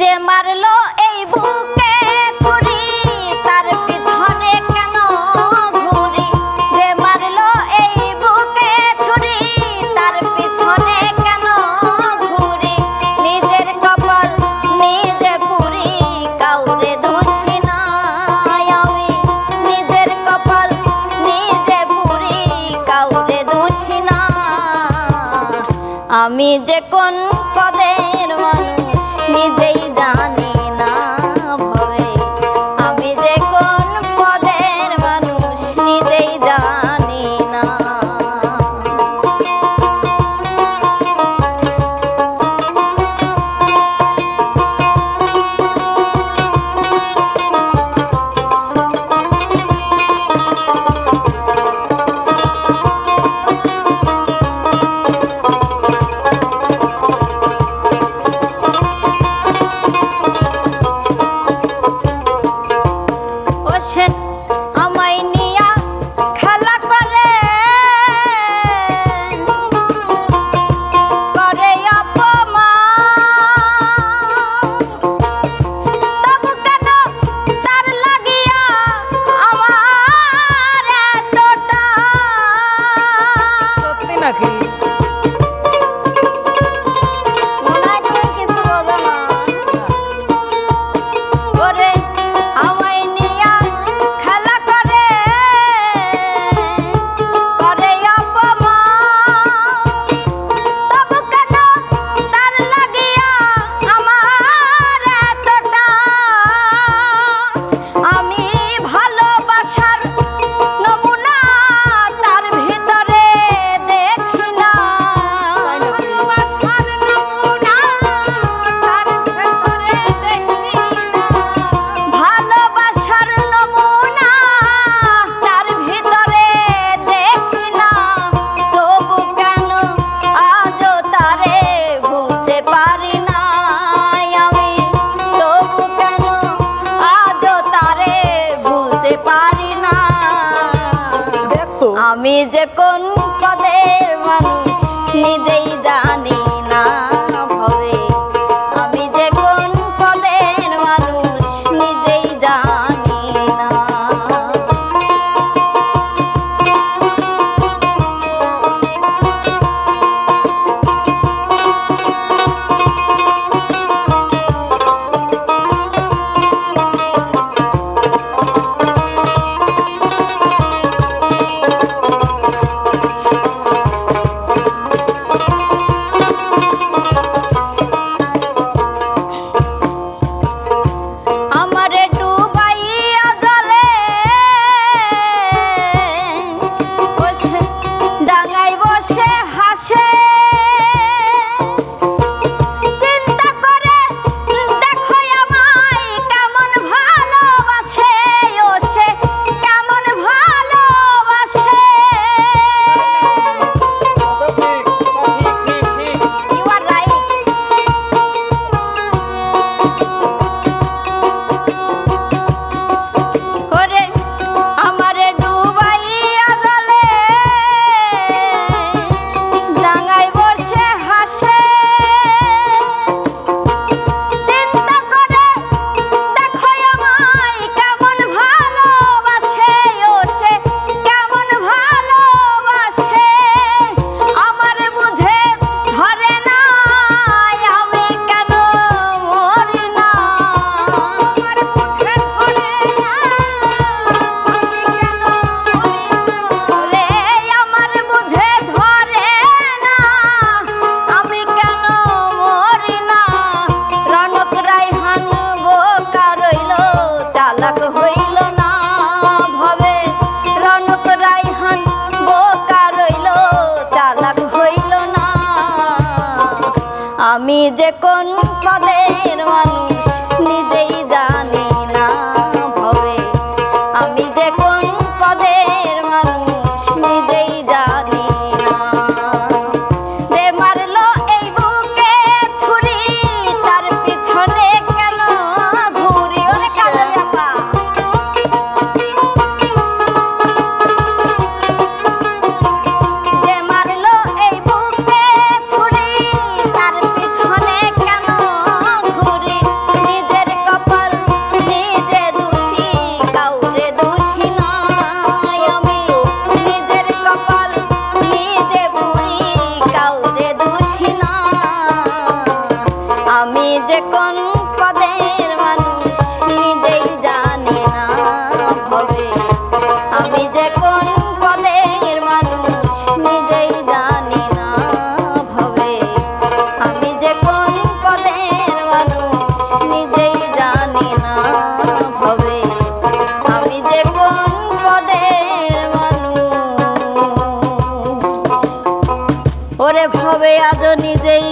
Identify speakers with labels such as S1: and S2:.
S1: যে মারলো এই বুকে তার পিছনে কেন যে এই বুকে তার পিছনে কেন নিজের কপাল নিজে কাউরে নিজের কপাল নিজে কাউরে না। আমি যে কোন পদে আমি যে কোন পদের মানুষ নিজেই আমি যে কোন পদের মন কোন পদের মানুষ, নিজেই জানি না আমি যে কোন পদের মানুষ, নিজেই জানি না ভবে। আমি যে কোন পদের মানুষ, নিজেই জানি না ভবে। আমি যে কোন পদের মানুষ, ওরে ভবে আজ নিজেই